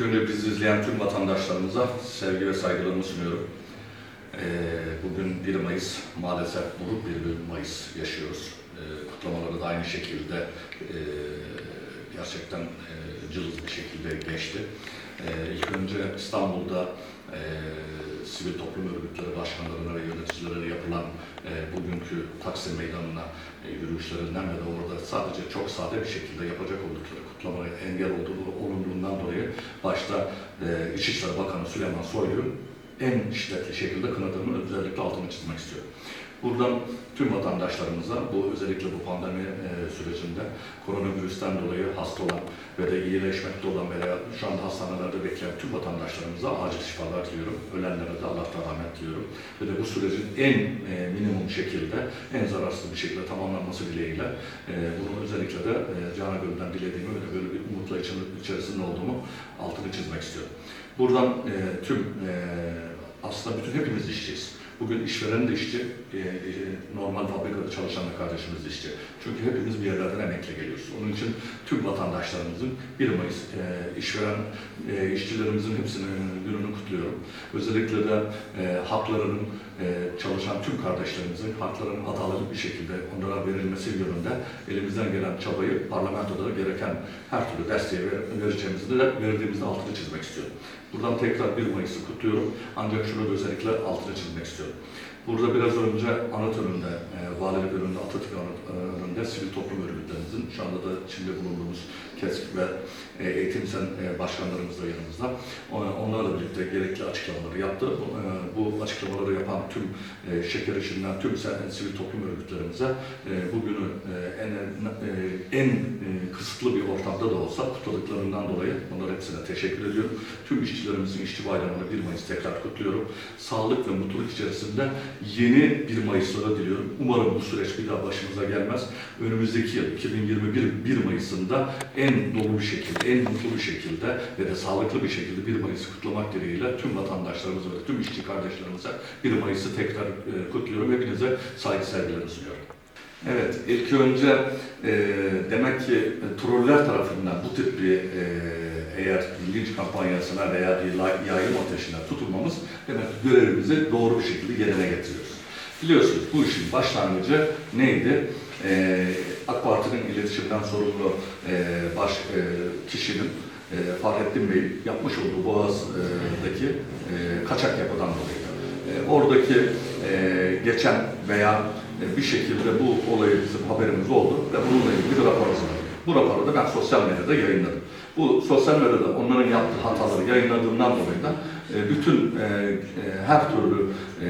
Önce bizi izleyen tüm vatandaşlarımıza sevgi ve saygılarımı sunuyorum. Ee, bugün 1 Mayıs, maalesef buruk bir 1 Mayıs yaşıyoruz. Ee, kutlamaları da aynı şekilde e, gerçekten e, cılız bir şekilde geçti. Ee, ilk önce İstanbul'da e, sivil toplum örgütleri başkanlarına ve yöneticilerine yapılan e, bugünkü Taksim Meydanı'na e, yürüyüşlerinden ve de orada sadece çok sade bir şekilde yapacak oldukları kutlamaya engel olduğu, olunduğundan dolayı başta e, İçişleri Bakanı Süleyman Soylu'nun en şiddetli şekilde kınadığımı özellikle altını çizmek istiyorum. Buradan tüm vatandaşlarımıza bu özellikle bu pandemi e, sürecinde koronavirüsten dolayı hasta olan ve de iyileşmekte olan veya şu anda hastanelerde bekleyen tüm vatandaşlarımıza acil şifalar diliyorum. Ölenlere de Allah'tan rahmet diliyorum. Ve de bu sürecin en e, minimum şekilde, en zararsız bir şekilde tamamlanması dileğiyle e, bunu özellikle de e, Canan Gölü'nden dilediğimi ve de böyle bir umutla içerisinde olduğumu altını çizmek istiyorum. Buradan e, tüm e, aslında bütün hepimiz işçiyiz. Bugün işveren de işçi, e, e, normal fabrikada çalışan da kardeşimiz de işçi. Çünkü hepimiz bir yerlerden emekle geliyoruz. Onun için tüm vatandaşlarımızın 1 Mayıs e, işveren e, işçilerimizin hepsinin gününü kutluyorum. Özellikle de e, haklarının e, çalışan tüm kardeşlerimizin haklarının adaletli bir şekilde onlara verilmesi yönünde elimizden gelen çabayı parlamentoda da gereken her türlü desteği ver- vereceğimizi de verdiğimizde altını çizmek istiyorum. Buradan tekrar 1 Mayıs'ı kutluyorum. Ancak şunu da özellikle altını çizmek istiyorum. Burada biraz önce anıt önünde, e, valilik önünde, Atatürk anıt e, önünde sivil toplum örgütlerimizin, şu anda da içinde bulunduğumuz KESK ve e, eğitim sen e, başkanlarımız da yanımızda. Onlarla birlikte gerekli açıklamaları yaptı. Bu, e, açıklamaları yapan tüm şeker işinden tüm sivil toplum örgütlerimize bugünü en, en kısıtlı bir ortamda da olsa kutladıklarından dolayı onlara hepsine teşekkür ediyorum. Tüm işçilerimizin işçi bayramını 1 Mayıs tekrar kutluyorum. Sağlık ve mutluluk içerisinde yeni 1 Mayıs'ları diliyorum. Umarım bu süreç bir daha başımıza gelmez. Önümüzdeki yıl 2021 1 Mayıs'ında en dolu bir şekilde, en mutlu bir şekilde ve de sağlıklı bir şekilde 1 Mayıs'ı kutlamak dileğiyle tüm vatandaşlarımıza ve tüm işçi kardeşlerimize 1 Mayıs'ı tekrar e, kutluyorum. Hepinize saygı sevgilerimi sunuyorum. Evet, ilk önce e, demek ki troller tarafından bu tip bir e, eğer ilginç kampanyasına veya bir yayılım ateşine tutulmamız demek ki görevimizi doğru bir şekilde yerine getiriyoruz. Biliyorsunuz bu işin başlangıcı neydi? E, AK Parti'nin iletişimden sorumlu e, baş e, kişinin e, Fahrettin Bey yapmış olduğu Boğaz'daki e, kaçak yapıdan dolayı. E, oradaki e, geçen veya e, bir şekilde bu olayı bizim haberimiz oldu ve bununla ilgili bir rapor hazırladık. Bu raporu da ben sosyal medyada yayınladım. Bu sosyal medyada onların yaptığı hataları yayınladığımdan dolayı da bütün e, e, her türlü e,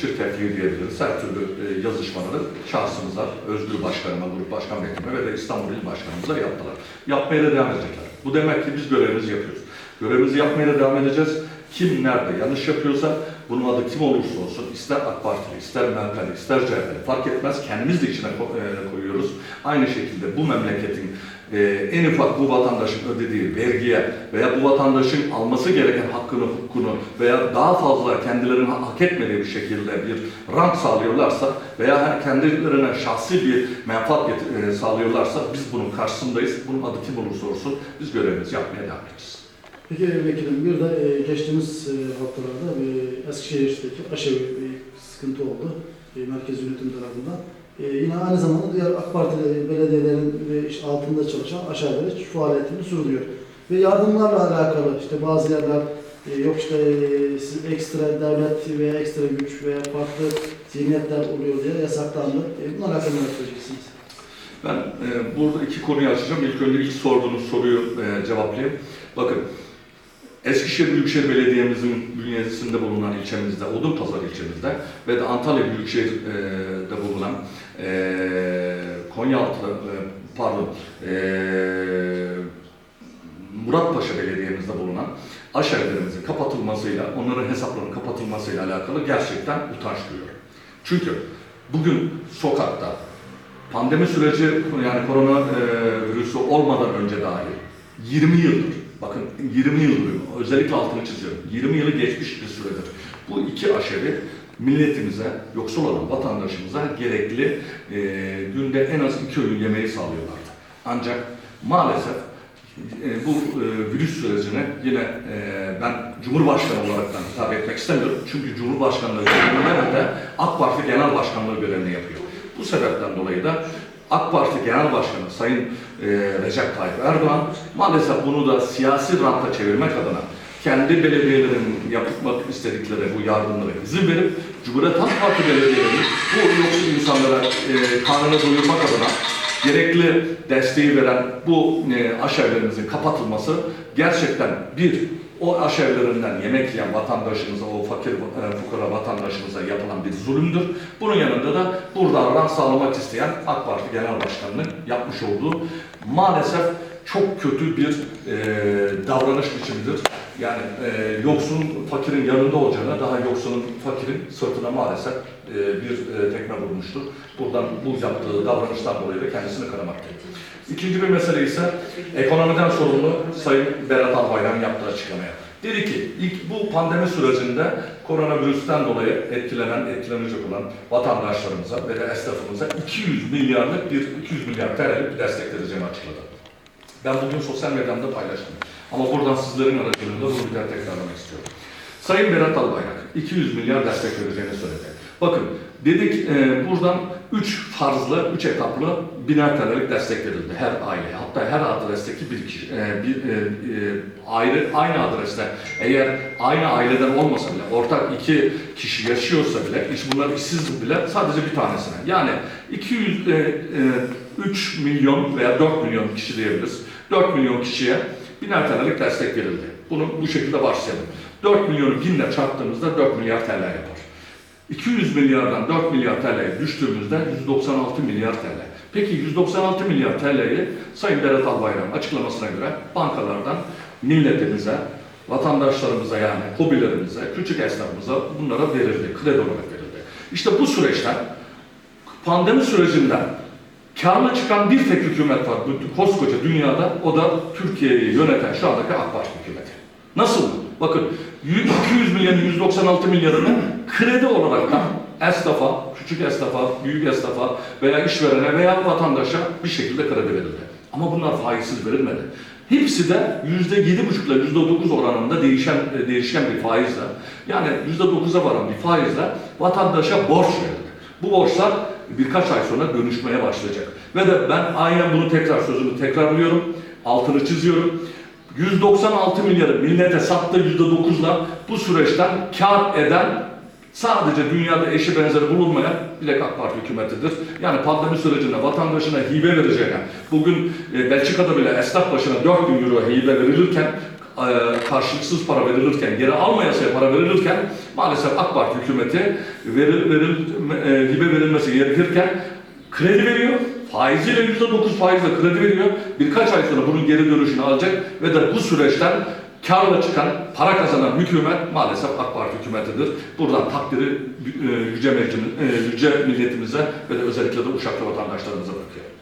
şirketliği diyebiliriz, her türlü e, yazışmaları şahsımıza, Özgür Başkanıma, Grup Başkan Vekilime ve de İstanbul İl Başkanımıza yaptılar. Yapmaya da devam edecekler. Bu demek ki biz görevimizi yapıyoruz. Görevimizi yapmaya da devam edeceğiz. Kim nerede yanlış yapıyorsa bunun adı kim olursa olsun ister AK Partili, ister MHP'li, ister CHP'li fark etmez kendimiz de içine ko- e, koyuyoruz. Aynı şekilde bu memleketin e, en ufak bu vatandaşın ödediği vergiye veya bu vatandaşın alması gereken hakkını, hukukunu veya daha fazla kendilerinin hak etmediği bir şekilde bir rant sağlıyorlarsa veya kendilerine şahsi bir menfaat e, sağlıyorlarsa biz bunun karşısındayız. Bunun adı kim olursa olsun biz görevimizi yapmaya devam edeceğiz. Peki vekilim bir de e, geçtiğimiz e, haftalarda e, Eskişehir'deki aşağı bir sıkıntı oldu e, merkez yönetim tarafından. E, yine aynı zamanda diğer AK Parti belediyelerin ve işte altında çalışan aşağıda faaliyetini sürdürüyor. Ve yardımlarla alakalı işte bazı yerler e, yok işte e, siz ekstra devlet veya ekstra güç veya farklı zihniyetler oluyor diye yasaklandı. E, bununla alakalı ne söyleyeceksiniz? Ben e, burada iki konuyu açacağım. İlk önce ilk sorduğunuz soruyu e, cevaplayayım. Bakın, Eskişehir Büyükşehir Belediye'mizin bünyesinde bulunan ilçemizde, Odunpazarı ilçemizde ve de Antalya Büyükşehir'de bulunan e, Konyaaltı, e, pardon, e, Muratpaşa Belediye'mizde bulunan aşevlerimizin kapatılmasıyla, onların hesaplarının kapatılmasıyla alakalı gerçekten utanç duyuyorum. Çünkü bugün sokakta pandemi süreci yani korona e, virüsü olmadan önce dahil 20 yıldır, bakın 20 yıldır özellikle altını çiziyorum, 20 yılı geçmiş bir süredir. Bu iki aşevi milletimize, yoksul olan vatandaşımıza gerekli e, günde en az iki öğün yemeği sağlıyorlardı. Ancak maalesef e, bu e, virüs sürecini yine e, ben Cumhurbaşkanı olarak hitap etmek istemiyorum. Çünkü Cumhurbaşkanlığı görevinde de AK Parti Genel Başkanlığı görevini yapıyor. Bu sebepten dolayı da AK Parti Genel Başkanı Sayın e, Recep Tayyip Erdoğan maalesef bunu da siyasi ranta çevirmek adına kendi belediyelerin yapmak istedikleri bu yardımlara izin verip Cumhuriyet Halk Parti belediyeleri bu yoksul insanlara e, karnını doyurmak adına gerekli desteği veren bu e, aşevlerimizin kapatılması gerçekten bir o aşevlerinden yemek yiyen vatandaşımıza, o fakir e, fukara vatandaşımıza yapılan bir zulümdür. Bunun yanında da buradan rant sağlamak isteyen AK Parti Genel Başkanı'nın yapmış olduğu maalesef çok kötü bir e, davranış biçimidir. Yani e, yoksulun fakirin yanında olacağına daha yoksulun fakirin sırtına maalesef e, bir e, tekme vurmuştur. Buradan bu yaptığı davranıştan dolayı da kendisini kınamaktayım. İkinci bir mesele ise ekonomiden sorumlu Sayın Berat Albayrak yaptığı açıklamaya. Dedi ki ilk bu pandemi sürecinde koronavirüsten dolayı etkilenen, etkilenecek olan vatandaşlarımıza ve de esnafımıza 200 milyarlık bir 200 milyar TL'lik bir destek vereceğini açıkladı. Ben bugün sosyal medyamda paylaştım. Ama buradan sizlerin aracılığıyla bunu bir daha tekrarlamak istiyorum. Sayın Berat Albayrak 200 milyar destek vereceğini söyledi. Bakın dedik e, buradan 3 farzlı, 3 etaplı biner TL'lik destek verildi her aileye. Hatta her adresteki bir kişi, e, bir e, e, ayrı, aynı adreste eğer aynı aileden olmasa bile ortak iki kişi yaşıyorsa bile, hiç bunlar işsiz bile sadece bir tanesine. Yani 200, e, e, 3 milyon veya 4 milyon kişi diyebiliriz. 4 milyon kişiye biner TL'lik destek verildi. Bunu bu şekilde başlayalım. 4 milyonu binle çarptığımızda 4 milyar TL yapar. 200 milyardan 4 milyar TL'ye düştüğümüzde 196 milyar TL. Peki 196 milyar TL'yi Sayın Berat Albayrak'ın açıklamasına göre bankalardan milletimize, vatandaşlarımıza yani hobilerimize, küçük esnafımıza bunlara verildi, kredi olarak verildi. İşte bu süreçten, pandemi sürecinden karlı çıkan bir tek hükümet var koskoca dünyada, o da Türkiye'yi yöneten şu andaki AK Parti hükümeti. Nasıl? Bakın 100 200 milyarın 196 milyarını kredi olarak da esnafa, küçük esnafa, büyük esnafa veya işverene veya vatandaşa bir şekilde kredi verildi. Ama bunlar faizsiz verilmedi. Hepsi de yüzde yedi buçukla yüzde dokuz oranında değişen e, değişken bir faizle yani yüzde dokuza varan bir faizle vatandaşa borç verildi. Bu borçlar birkaç ay sonra dönüşmeye başlayacak. Ve de ben aynen bunu tekrar sözümü tekrarlıyorum, altını çiziyorum. 196 milyarı millete sattı %9'la bu süreçten kar eden sadece dünyada eşi benzeri bulunmayan bir tek AK Parti hükümetidir. Yani pandemi sürecinde vatandaşına hibe vereceğine, bugün e, Belçika'da bile esnaf başına 4 bin euro hibe verilirken, karşılıksız para verilirken, geri almayasaya para verilirken maalesef AK Parti hükümeti veril, veril, e, hibe verilmesi gerekirken kredi veriyor. Faiziyle yüzde dokuz faizle kredi veriyor. Birkaç ay sonra bunun geri dönüşünü alacak ve de bu süreçten karla çıkan, para kazanan hükümet maalesef AK Parti hükümetidir. Buradan takdiri e, yüce, meclis, e, yüce milletimize ve de özellikle de Uşaklı vatandaşlarımıza bırakıyorum.